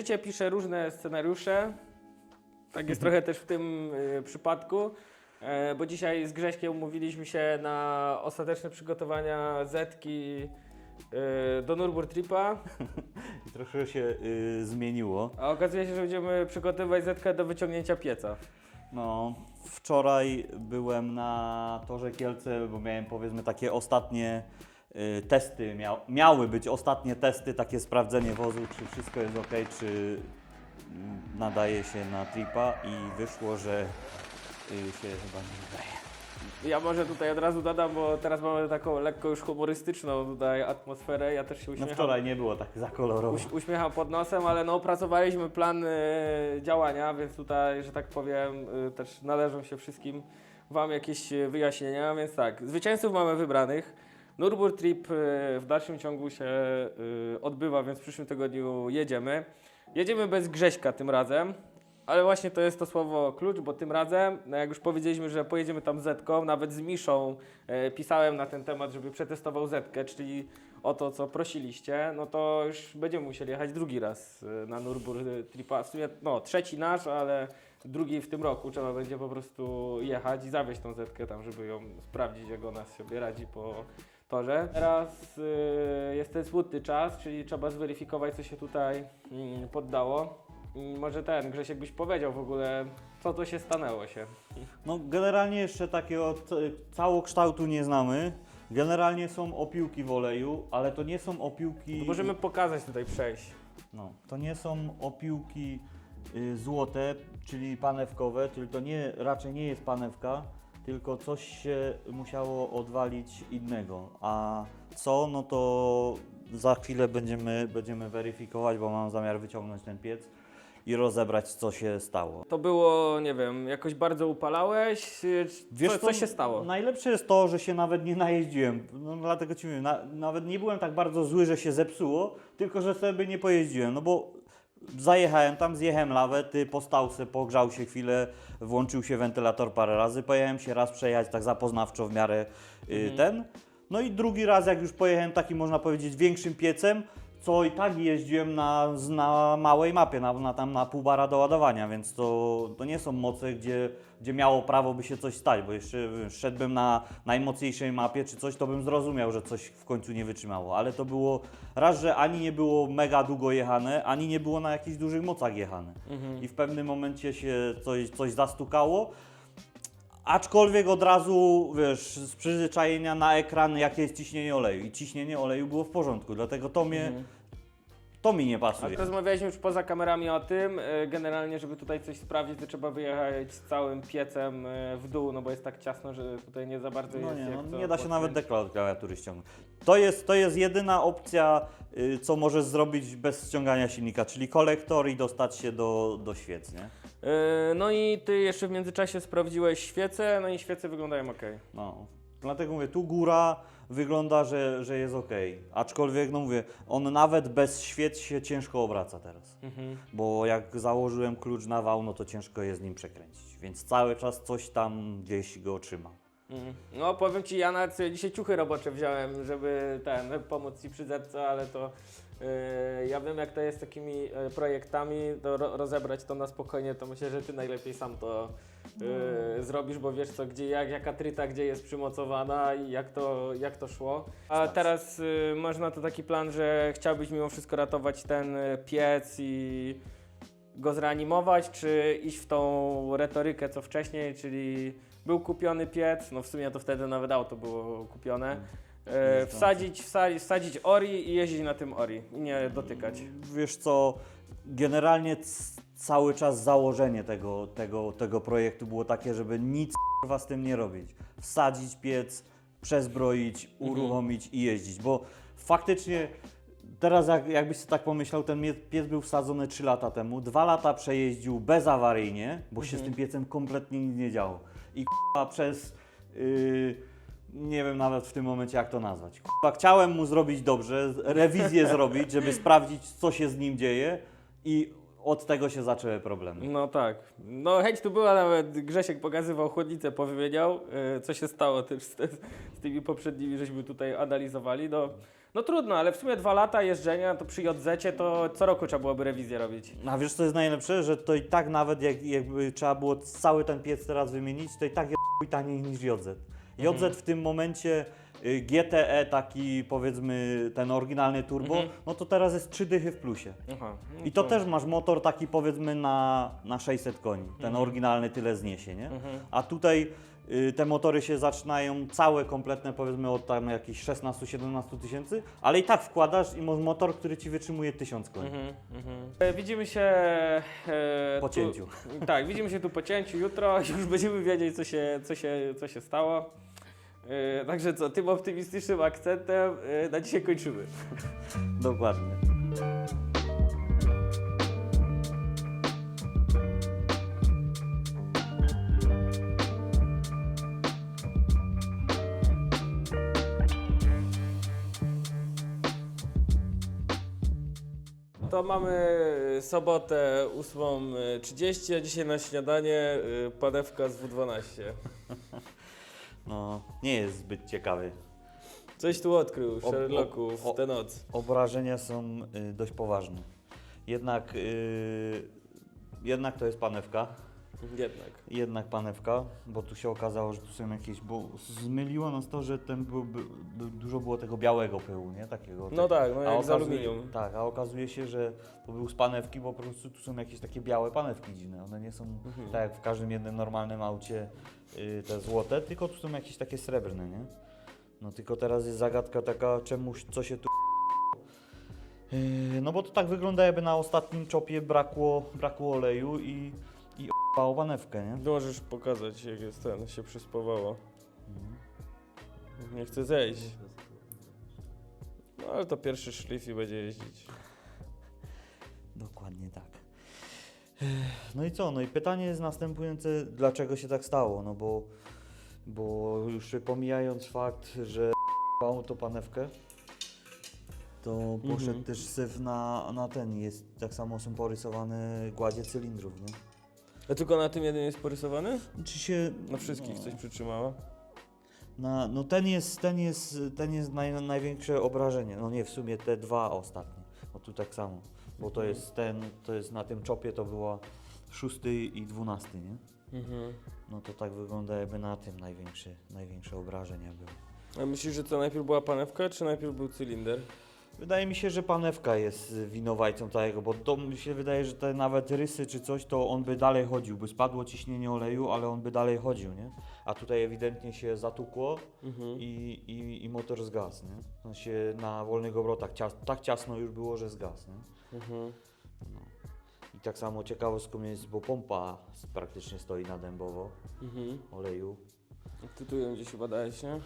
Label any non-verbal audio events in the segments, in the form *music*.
życie pisze różne scenariusze. Tak jest trochę też w tym y, przypadku, e, bo dzisiaj z Grześkiem umówiliśmy się na ostateczne przygotowania Zetki y, do Nürburgringa, *laughs* I trochę się y, zmieniło. a okazuje się, że będziemy przygotowywać Zetkę do wyciągnięcia pieca. No, wczoraj byłem na torze Kielce, bo miałem powiedzmy takie ostatnie testy, miał, miały być ostatnie testy, takie sprawdzenie wozu, czy wszystko jest ok, czy nadaje się na tripa i wyszło, że y, się chyba nie nadaje. Ja może tutaj od razu dodam, bo teraz mamy taką lekko już humorystyczną tutaj atmosferę. Ja też się No uśmiecham. wczoraj nie było tak za kolorowo. Uś, uśmiecham pod nosem, ale no opracowaliśmy plan y, działania, więc tutaj, że tak powiem, y, też należą się wszystkim Wam jakieś y, wyjaśnienia, więc tak, zwycięzców mamy wybranych. Nürburgring y, w dalszym ciągu się y, odbywa, więc w przyszłym tygodniu jedziemy. Jedziemy bez Grześka tym razem, ale właśnie to jest to słowo klucz, bo tym razem, no jak już powiedzieliśmy, że pojedziemy tam Zetką, nawet z Miszą e, pisałem na ten temat, żeby przetestował Zetkę, czyli o to, co prosiliście, no to już będziemy musieli jechać drugi raz e, na Nürburgringa. W sumie, no, trzeci nasz, ale drugi w tym roku trzeba będzie po prostu jechać i zawieźć tą Zetkę tam, żeby ją sprawdzić, jak ona sobie radzi po torze. Teraz y, jest ten smutny czas, czyli trzeba zweryfikować, co się tutaj mm, poddało. I może ten, Grzesiek byś powiedział w ogóle, co to się stanęło się. No generalnie jeszcze takiego c- całokształtu nie znamy. Generalnie są opiłki w oleju, ale to nie są opiłki... To możemy pokazać tutaj przejść. No, to nie są opiłki y, złote, czyli panewkowe, tylko to nie, raczej nie jest panewka, tylko coś się musiało odwalić innego. A co, no to za chwilę będziemy, będziemy weryfikować, bo mam zamiar wyciągnąć ten piec i rozebrać, co się stało. To było, nie wiem, jakoś bardzo upalałeś? Co, co co, się stało? Najlepsze jest to, że się nawet nie najeździłem. No, dlatego ci mówię, na, nawet nie byłem tak bardzo zły, że się zepsuło, tylko że sobie nie pojeździłem. No bo zajechałem tam, zjechałem lawety, postał se, pogrzał się chwilę, włączył się wentylator parę razy, pojechałem się raz przejechać tak zapoznawczo w miarę y, ten. No i drugi raz, jak już pojechałem takim, można powiedzieć, większym piecem, co i tak jeździłem na, na małej mapie, na, na, tam na pół bara do ładowania, więc to, to nie są moce, gdzie, gdzie miało prawo by się coś stać, bo jeszcze szedłbym na najmocniejszej mapie czy coś, to bym zrozumiał, że coś w końcu nie wytrzymało, ale to było raz, że ani nie było mega długo jechane, ani nie było na jakichś dużych mocach jechane Mhm. i w pewnym momencie się coś, coś zastukało, Aczkolwiek od razu, wiesz, z przyzwyczajenia na ekran, jakie jest ciśnienie oleju. I ciśnienie oleju było w porządku, dlatego to mnie, Mhm. To mi nie pasuje. rozmawialiśmy już poza kamerami o tym. y, Generalnie, żeby tutaj coś sprawdzić, to trzeba wyjechać z całym piecem y, w dół, no bo jest tak ciasno, że tutaj nie za bardzo No jest nie, no, nie da się nawet podpiąć. dekla od klawiatury ściągnąć. To jest, to jest jedyna opcja, y, co możesz zrobić bez ściągania silnika, czyli kolektor i dostać się do, do świec, nie? Y, No i ty jeszcze w międzyczasie sprawdziłeś świece, no i świece wyglądają ok. No. Dlatego mówię, tu góra wygląda, że, że jest ok. Aczkolwiek, no mówię, on nawet bez świec się ciężko obraca teraz. Mhm. Bo jak założyłem klucz na wał, no to ciężko jest nim przekręcić. Więc cały czas coś tam gdzieś go trzyma. Mhm. No powiem Ci, ja nawet sobie dzisiaj ciuchy robocze wziąłem, żeby ten, pomóc Ci przy zepce, ale to y, ja wiem jak to jest z takimi y, projektami, to ro, rozebrać to na spokojnie, to myślę, że Ty najlepiej sam to y, zrobisz, bo wiesz co, gdzie, jak, jaka tryta, gdzie jest przymocowana i jak to, jak to szło. A teraz y, masz na to taki plan, że chciałbyś mimo wszystko ratować ten y, piec i go zreanimować, czy iść w tą retorykę co wcześniej, czyli był kupiony piec, no w sumie to wtedy nawet auto było kupione, e, wsadzić, wsadzić, wsadzić Ori i jeździć na tym Ori i nie dotykać. Wiesz co, generalnie c- cały czas założenie tego, tego, tego projektu było takie, żeby nic kurwa z tym nie robić. Wsadzić piec, przezbroić, Mhm. uruchomić i jeździć, bo faktycznie teraz jak, jakbyś sobie tak pomyślał, ten mie- piec był wsadzony 3 lata temu, dwa lata przejeździł bezawaryjnie, bo się z Mhm. tym piecem kompletnie nic nie działo. I kurwa przez... Yy, nie wiem nawet w tym momencie jak to nazwać. Kurwa, chciałem mu zrobić dobrze, rewizję zrobić, żeby sprawdzić co się z nim dzieje i od tego się zaczęły problemy. No tak. No chęć tu była, nawet Grzesiek pokazywał chłodnicę, powymieniał, e, co się stało też z, z tymi poprzednimi, żeśmy tutaj analizowali. No No trudno, ale w sumie dwa lata jeżdżenia, to przy JZ to co roku trzeba byłoby rewizję robić. A wiesz co jest najlepsze? Że to i tak nawet jak, jakby trzeba było cały ten piec teraz wymienić, to i tak jest taniej niż JZ. JZ Mhm. w tym momencie GTE taki powiedzmy ten oryginalny turbo, Mhm. no to teraz jest 3 dychy w plusie. Aha. no I to też masz motor taki powiedzmy na, na 600 koni. Ten Mhm. oryginalny tyle zniesie, nie? A tutaj y, te motory się zaczynają całe, kompletne powiedzmy od tam jakichś 16-17 tysięcy, ale i tak wkładasz i masz motor, który ci wytrzymuje 1000 koni. Mhm, mhm. E, Widzimy się e, Po tu- cięciu. Tak, widzimy się tu po cięciu jutro, już będziemy wiedzieć co się, co się, co się stało. E, Także co, tym optymistycznym akcentem e, na dzisiaj kończymy. *laughs* Dokładnie. To mamy sobotę 8.30, a dzisiaj na śniadanie y, panewka z W12. No, nie jest zbyt ciekawy. Coś tu odkrył O- Sherlocku o- w tę noc. Obrażenia są y, dość poważne. Jednak, y, jednak to jest panewka. Jednak. Jednak panewka, bo tu się okazało, że tu są jakieś, bo zmyliło nas to, że ten był, był, był, dużo było tego białego pyłu, nie? Takiego. No tak, no A jak z okazuje- aluminium. Tak, a okazuje się, że to był z panewki, bo po prostu tu są jakieś takie białe panewki dziwne. One nie są Mhm. tak jak w każdym jednym normalnym aucie y, te złote, tylko tu są jakieś takie srebrne, nie? No tylko teraz jest zagadka taka, czemuś, co się tu Yy, No bo to tak wygląda, jakby na ostatnim czopie brakło, brakło oleju i, panewkę, nie? Możesz pokazać jak jest ten, się przyspawało. Nie chce zejść. No ale to pierwszy szlif i będzie jeździć. Dokładnie tak. No i co? No i pytanie jest następujące, dlaczego się tak stało? No bo, bo już pomijając fakt, że mało to panewkę, to poszedł Mhm. też syf na, na ten, jest, tak samo są porysowane gładzie cylindrów, nie? A tylko na tym jeden jest porysowany? Czy się... Na wszystkich no, coś przytrzymała? Na, no ten jest, ten jest, ten jest naj, największe obrażenie. No nie, w sumie te dwa ostatnie. No tu tak samo. Bo to jest ten, to jest na tym czopie to była szósty i dwunasty, nie? Mhm. No to tak wygląda jakby na tym największe, największe obrażenia były. A myślisz, że to najpierw była panewka, czy najpierw był cylinder? Wydaje mi się, że panewka jest winowajcą tego, bo to mi się wydaje, że te nawet rysy czy coś, to on by dalej chodził, by spadło ciśnienie oleju, ale on by dalej chodził, nie? A tutaj ewidentnie się zatukło Mhm. i, i, i motor zgasł, nie? On się na wolnych obrotach cias, tak ciasno już było, że zgasł, nie? Mhm. No. I tak samo ciekawostką jest, bo pompa praktycznie stoi na dębowo Mhm. oleju. Ty tu ją gdzieś chyba dałeś, nie?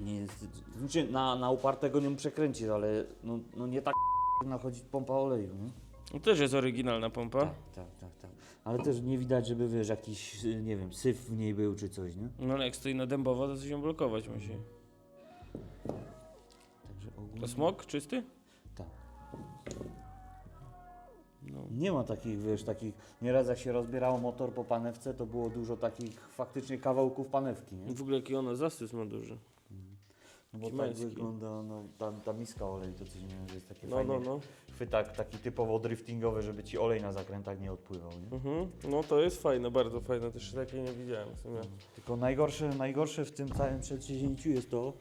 Nie znaczy na, na upartego nie przekręcić, ale no, no nie tak nachodzić pompa oleju, nie? No też jest oryginalna pompa. Tak, tak, tak, tak. Ale też nie widać, żeby wiesz, jakiś, y, nie wiem, syf w niej był czy coś, nie? No ale jak stoi na dębowo, to coś ją blokować musi. Także ogólnie... To smok czysty? Tak. No. Nie ma takich, wiesz, takich, nieraz jak się rozbierało motor po panewce, to było dużo takich faktycznie kawałków panewki, nie? W ogóle jaki ona zasys ma duży. No bo tak Męski. wygląda, no ta, ta miska oleju, to coś wiem, że jest takie No, fajne no, no. chwytak taki typowo driftingowy, żeby ci olej na zakrętach nie odpływał, nie? Mhm. No to jest fajne, bardzo fajne. Też takiej nie widziałem w sumie. Tylko najgorsze, najgorsze w tym całym przedsięwzięciu jest to,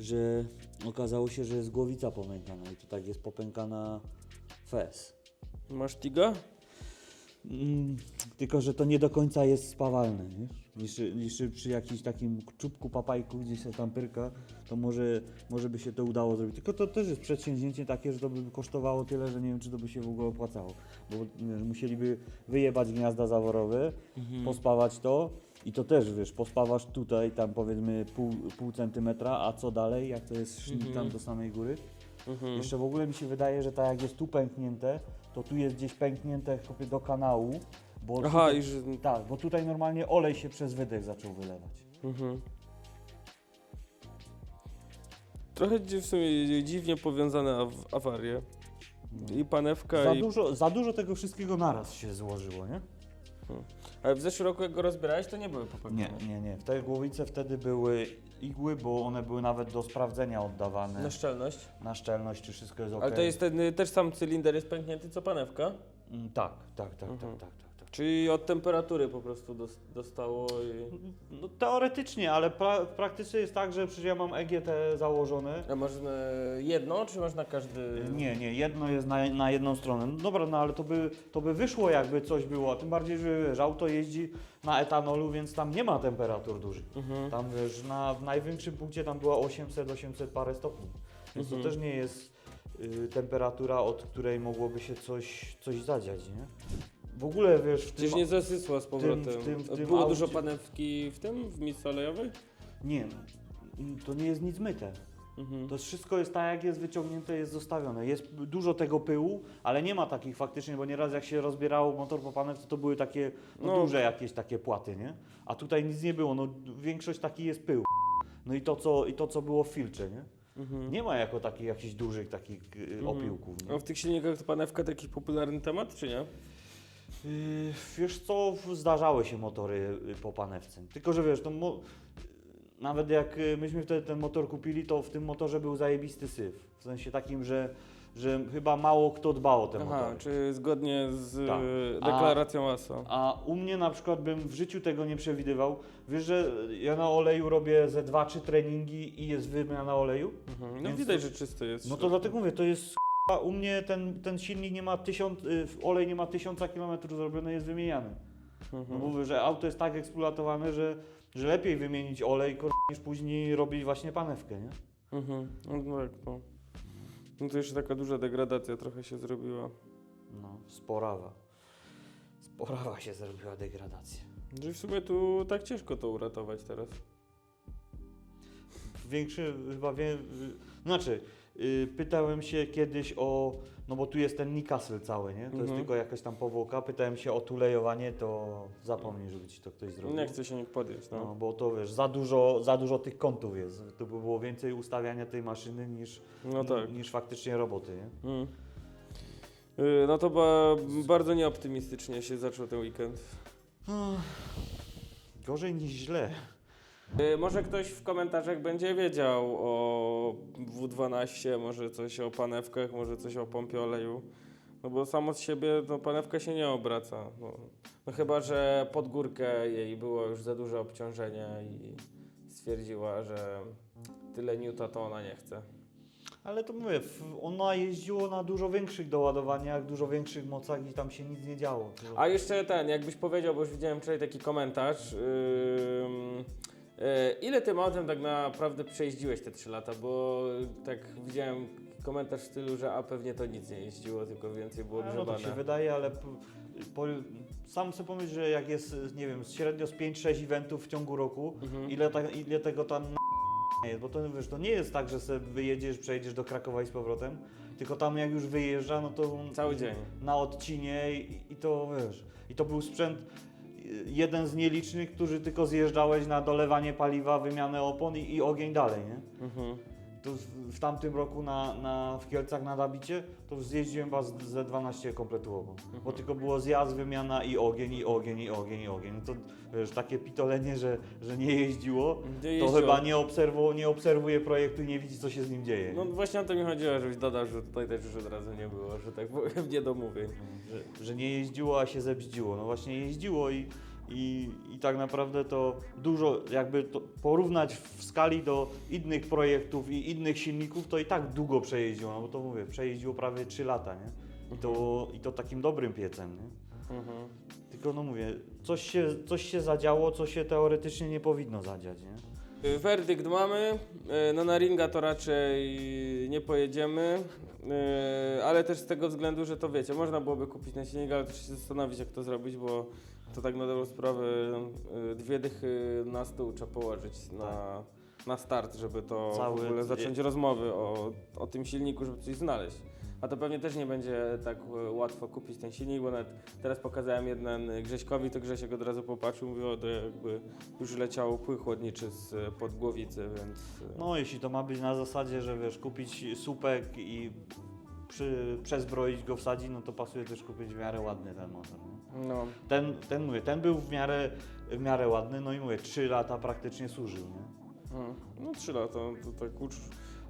że okazało się, że jest głowica popękana i to tak jest popękana fez. Masz Tiga? Mm, tylko, że to nie do końca jest spawalne, nie? Jeszcze, jeszcze przy jakimś takim czubku papajku, gdzieś się tam pyrka, to może, może by się to udało zrobić. Tylko to też jest przedsięwzięcie takie, że to by kosztowało tyle, że nie wiem, czy to by się w ogóle opłacało. Bo wiesz, musieliby wyjebać gniazda zaworowe, pospawać to i to też, wiesz, pospawasz tutaj, tam powiedzmy pół, pół centymetra, a co dalej, jak to jest szli Mhm. tam do samej góry. Mhm. Jeszcze w ogóle mi się wydaje, że tak jak jest tu pęknięte, to tu jest gdzieś pęknięte do kanału. Bo Aha, tutaj, i że... Tak, bo tutaj normalnie olej się przez wydech zaczął wylewać. Mhm. Trochę dzi- w sumie dziwnie powiązane aw- awarie. I panewka Za i... dużo, za dużo tego wszystkiego naraz się złożyło, nie? Ale w zeszłym roku jak go rozbierałeś, to nie były Nie, popełnione. nie, nie. W tej głowicy wtedy były igły, bo one były nawet do sprawdzenia oddawane. Na szczelność. Na szczelność, czy wszystko jest ok. Ale to jest ten y, też sam cylinder jest pęknięty co panewka? Mm, Tak, tak, tak, Mhm. tak, tak, tak, tak. Czyli od temperatury po prostu dos- dostało i... No, teoretycznie, ale pra- w praktyce jest tak, że przecież ja mam EGT założone. A masz na jedno, czy masz na każdy... Nie, nie, jedno jest na, na jedną stronę. No dobra, no ale to by, to by wyszło jakby coś było, a tym bardziej, że wiesz, auto jeździ na etanolu, więc tam nie ma temperatur dużych. Mhm. Tam wiesz, na w największym punkcie tam była 800, 800 parę stopni. Więc Mhm. to też nie jest y, temperatura, od której mogłoby się coś, coś zadziać, nie? W ogóle wiesz, w tym, Przecież nie zasysła z powrotem. w tym- w tym Było aucie- dużo panewki w tym, w misce olejowej? nie, to nie jest nic myte. Mhm. To wszystko jest tak, jak jest wyciągnięte, jest zostawione. Jest dużo tego pyłu, ale nie ma takich faktycznie, bo nieraz jak się rozbierało motor po panewce, to były takie no, No. duże jakieś takie płaty, nie? A tutaj nic nie było, no większość taki jest pył. No i to, co, i to, co było w filtrze, nie? Mhm. Nie ma jako takich jakichś dużych takich y, Mhm. opiłków, A nie? w tych silnikach to panewka taki popularny temat, czy nie? Yy, wiesz co, zdarzały się motory y, po panewce. Tylko, że wiesz, to mo- nawet jak y, myśmy wtedy ten motor kupili, to w tym motorze był zajebisty syf. W sensie takim, że, że chyba mało kto dbał o te Aha, motory. czy zgodnie z Tak. y, A- deklaracją ASO. A u mnie na przykład bym w życiu tego nie przewidywał. Wiesz, że ja na oleju robię ze 2-3 treningi i jest wymiana oleju? Mhm. No więc widać, że czysty jest. No to dlatego mówię, to jest k***a, u mnie ten, ten silnik nie ma tysiąc, y, olej nie ma tysiąca kilometrów zrobiony, jest wymieniany. No Mhm. mówię, że auto jest tak eksploatowane, że, że lepiej wymienić olej niż później robić właśnie panewkę, nie? Mhm. No tak, no. No to jeszcze taka duża degradacja trochę się zrobiła. No, sporawa. Sporawa się zrobiła degradacja. Że w sumie tu tak ciężko to uratować teraz. Większy chyba wie, znaczy pytałem się kiedyś o, no bo tu jest ten Newcastle cały, nie? To jest Mhm. tylko jakaś tam powłoka. Pytałem się o tulejowanie, to zapomnij, żeby ci to ktoś zrobił. Nie chce się nikt podjąć, no. No, bo to wiesz, za dużo, za dużo tych kątów jest. To by było więcej ustawiania tej maszyny niż, No tak. niż faktycznie roboty, nie? Mm. Y, No to ba bardzo nieoptymistycznie się zaczął ten weekend. Gorzej niż źle. Y, Może ktoś w komentarzach będzie wiedział o W12, może coś o panewkach, może coś o pompie oleju. No bo samo z siebie no, panewka się nie obraca. No, no chyba, że pod górkę jej było już za duże obciążenie i stwierdziła, że tyle newta to ona nie chce. Ale to mówię, ona jeździło na dużo większych doładowaniach, dużo większych mocach i tam się nic nie działo. A jeszcze ten, jakbyś powiedział, bo już widziałem wczoraj taki komentarz. e, ile tym autem tak naprawdę przejeździłeś te 3 lata? Bo tak widziałem komentarz w stylu, że a pewnie to nic nie jeździło, tylko więcej było A, no to grzebane. się wydaje, ale po, po, sam sobie pomyśl, że jak jest, nie wiem, średnio z 5-6 eventów w ciągu roku, Mhm. ile, ta, ile tego tam jest, bo to wiesz, to nie jest tak, że sobie wyjedziesz, przejdziesz do Krakowa i z powrotem, tylko tam jak już wyjeżdża, no to Cały dzień. na odcinie i, i to wiesz, i to był sprzęt jeden z nielicznych, którzy tylko zjeżdżałeś na dolewanie paliwa, wymianę opon i, i ogień dalej, nie? Mhm. To w, tamtym roku na, na, w Kielcach na Dabicie, to zjeździłem was ze 12 kompletów opon. Bo tylko było zjazd, wymiana i ogień, i ogień, i ogień, i ogień. No to wiesz, takie pitolenie, że, że nie jeździło, Nie to chyba nie, obserwu, nie obserwuje projektu i nie widzi, co się z nim dzieje. No właśnie o to mi chodziło, żebyś dodał, że tutaj też już od razu nie było, że tak powiem, niedomówień. że, że nie jeździło, a się zebździło. No właśnie jeździło i, i, i tak naprawdę to dużo, jakby to porównać w skali do innych projektów i innych silników, to i tak długo przejeździło, no bo to mówię, przejeździło prawie 3 lata, nie? I to, i to takim dobrym piecem, nie? Mhm. Tylko no mówię, coś się, coś się zadziało, co się teoretycznie nie powinno zadziać, nie? Werdykt mamy, y, no na ringa to raczej nie pojedziemy, y, ale też z tego względu, że to wiecie, można byłoby kupić na silnik, ale też się zastanowić jak to zrobić, bo to tak na dobrą sprawę y, dwie dychy na stół trzeba położyć na, na start, żeby to Cały- w ogóle zacząć rozmowy o, o tym silniku, żeby coś znaleźć. A to pewnie też nie będzie tak y, łatwo kupić ten silnik, bo nawet teraz pokazałem jeden Grześkowi, to Grzesiek od razu popatrzył, mówił, o, to jakby już leciał płyn chłodniczy z y, podgłowicy, więc... y, No jeśli to ma być na zasadzie, że wiesz, kupić słupek i przy, przezbroić go, wsadzić, no to pasuje też kupić w miarę ładny ten motor. Nie? No. Ten, ten, mówię, ten był w miarę, w miarę ładny, no i mówię, 3 lata praktycznie służył. Nie? Mm. No 3 lata, to tak ucz...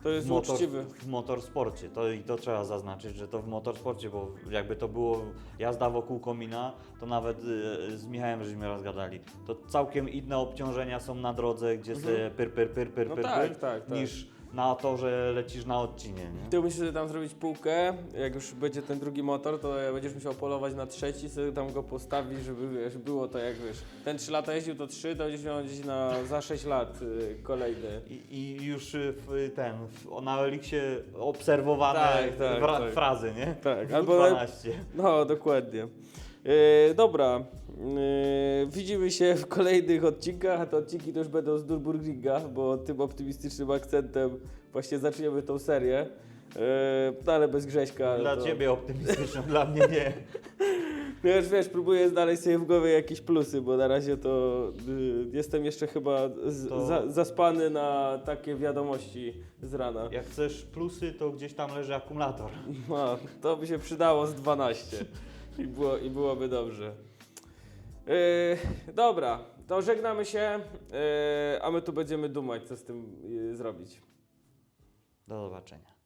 To jest motor, uczciwy. w motorsporcie. To, I to trzeba zaznaczyć, że to w motorsporcie, bo jakby to było jazda wokół komina, to nawet y, z Michałem żeśmy raz gadali. To całkiem inne obciążenia są na drodze, gdzie sobie pyr, pyr, pyr, pyr, Mhm. No pyr, tak, pyr, tak, tak. niż na to, że lecisz na odcinie. Nie? Ty musisz sobie tam zrobić półkę, jak już będzie ten drugi motor, to będziesz musiał polować na trzeci, sobie tam go postawić, żeby wiesz, było to jak wiesz. Ten 3 lata jeździł, to 3, to będziesz miał gdzieś na, za 6 lat y, kolejny. I, I już y, w ten, w, na Eliksie obserwowane Tak, tak, fra- tak. frazy, nie? Tak, albo 12. No, dokładnie. E, dobra, e, widzimy się w kolejnych odcinkach, a te odcinki to już będą z Nürburgringa, bo tym optymistycznym akcentem właśnie zaczniemy tą serię. E, no ale bez Grześka. Dla to, ciebie optymistyczne, dla mnie nie. *laughs* Wiesz, wiesz, próbuję znaleźć sobie w głowie jakieś plusy, bo na razie to y, jestem jeszcze chyba z, To- za, zaspany na takie wiadomości z rana. Jak chcesz plusy, to gdzieś tam leży akumulator. No, to by się przydało z 12 *laughs* i, było, i byłoby dobrze. Yy, dobra, to żegnamy się, yy, a my tu będziemy dumać, co z tym yy, zrobić. Do zobaczenia.